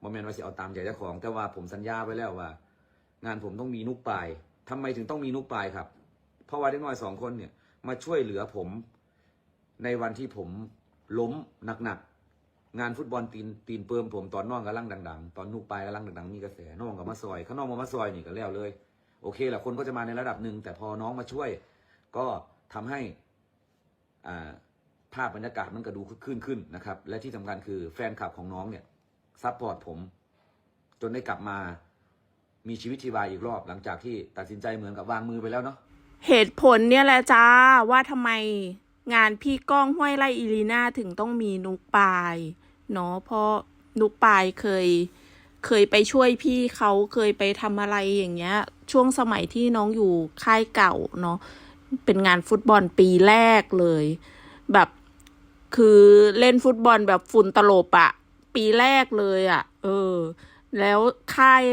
โมเมนต์ว่าสิเอาตามใจเจ้าของ แต่ว่าผมสัญญาไว้แล้วว่า งานผมต้องมีนุกปลายทำไมถึงต้องมีนุกปลายครับ เพราะว่าเด็กน้อยสองคนเนี่ย มาช่วยเหลือผม ในวันที่ผมล้มหนักๆงานฟุตบอลตีนตีนเปิมผมตอนน้องกำลังดัง ๆ ตอนนุกปลายกำลังดังๆมีกระแสน้องกับมาซอยข้างนอกมามาซอยนี่ก็แล้วเลย โอเคแหละคนก็จะมาในระดับหนึ่งแต่พอน้องมาช่วย ก็ทำให้อ่าภาพบรรยากาศมันก็ดูขึ้นขึ้นนะครับ และที่สำคัญคือแฟนคลับของน้องเนี่ย ซัพพอร์ตผม จนได้กลับมามีชีวิตชีวาอีกรอบหลังจากที่ตัดสินใจเหมือนกับวางมือไปแล้วเนาะเหตุผลเนี่ยแหละจ้าว่าทำไมงานพี่ก้องห้วยไร่อีลีนาถึงต้องมีนุกปายเนาะเพราะนุกปายเคยเคยไปช่วยพี่เขาเคยไปทำอะไรอย่างเงี้ย ช่วงสมัยที่น้องอยู่ค่ายเก่าเนาะเป็นงานฟุตบอลปีแรกเลย แบบคือเล่นฟุตบอลแบบฝุ่นตลบอะ ปีแรกเลยอะเออ แล้วค่าย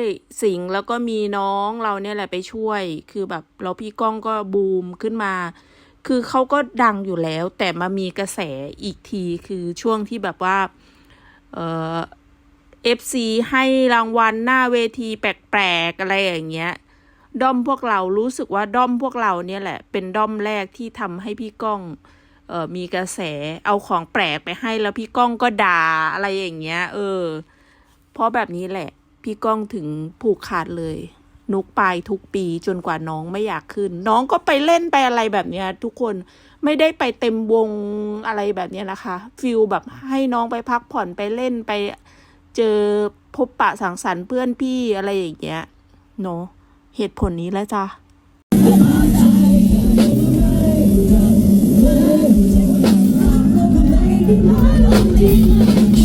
สิงแล้วก็มีน้องเราเนี่ยแหละไปช่วย คือแบบแล้วพี่ก้องก็บูมขึ้นมา คือเขาก็ดังอยู่แล้ว แต่มามีกระแสอีกทีคือช่วงที่แบบว่า เออเอฟซีให้รางวัลหน้าเวทีแปลกๆอะไรอย่างเงี้ยด้อมพวกเรารู้สึกว่าด้อมพวกเราเนี่ยแหละ เป็นด้อมแรกที่ทำให้พี่ก้อง เออมีกระแสเอาของแปลกไปให้แล้วพี่ก้องก็ด่าอะไรอย่างเงี้ย เออ เพราะแบบนี้แหละ พี่ก้องถึงผูกขาดเลย นุกปลายทุกปีจนกว่าน้องไม่อยากขึ้น น้องก็ไปเล่นไปอะไรแบบเนี้ย ทุกคนไม่ได้ไปเต็มวงอะไรแบบเนี้ยนะคะฟิลแบบให้น้องไปพักผ่อนไปเล่นไป เจอพบปะสังสรรค์เพื่อนพี่อะไรอย่างเงี้ยเนาะเหตุผลนี้แล้วจ้ะ อา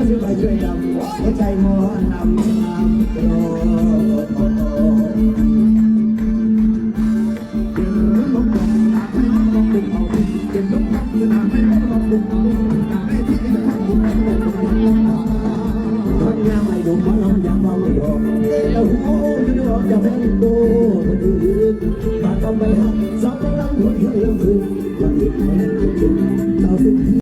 ก็จะไปช่วยดำหัวใจมอนำนำโดคนยังไม่ดูมันยังมองไม่ออกแล้วหูดูออกจะเป็นดูมาต้องไปหักสองกำลังหัวใจขึ้นวันนี้มันขึ้นเราสิ่งที่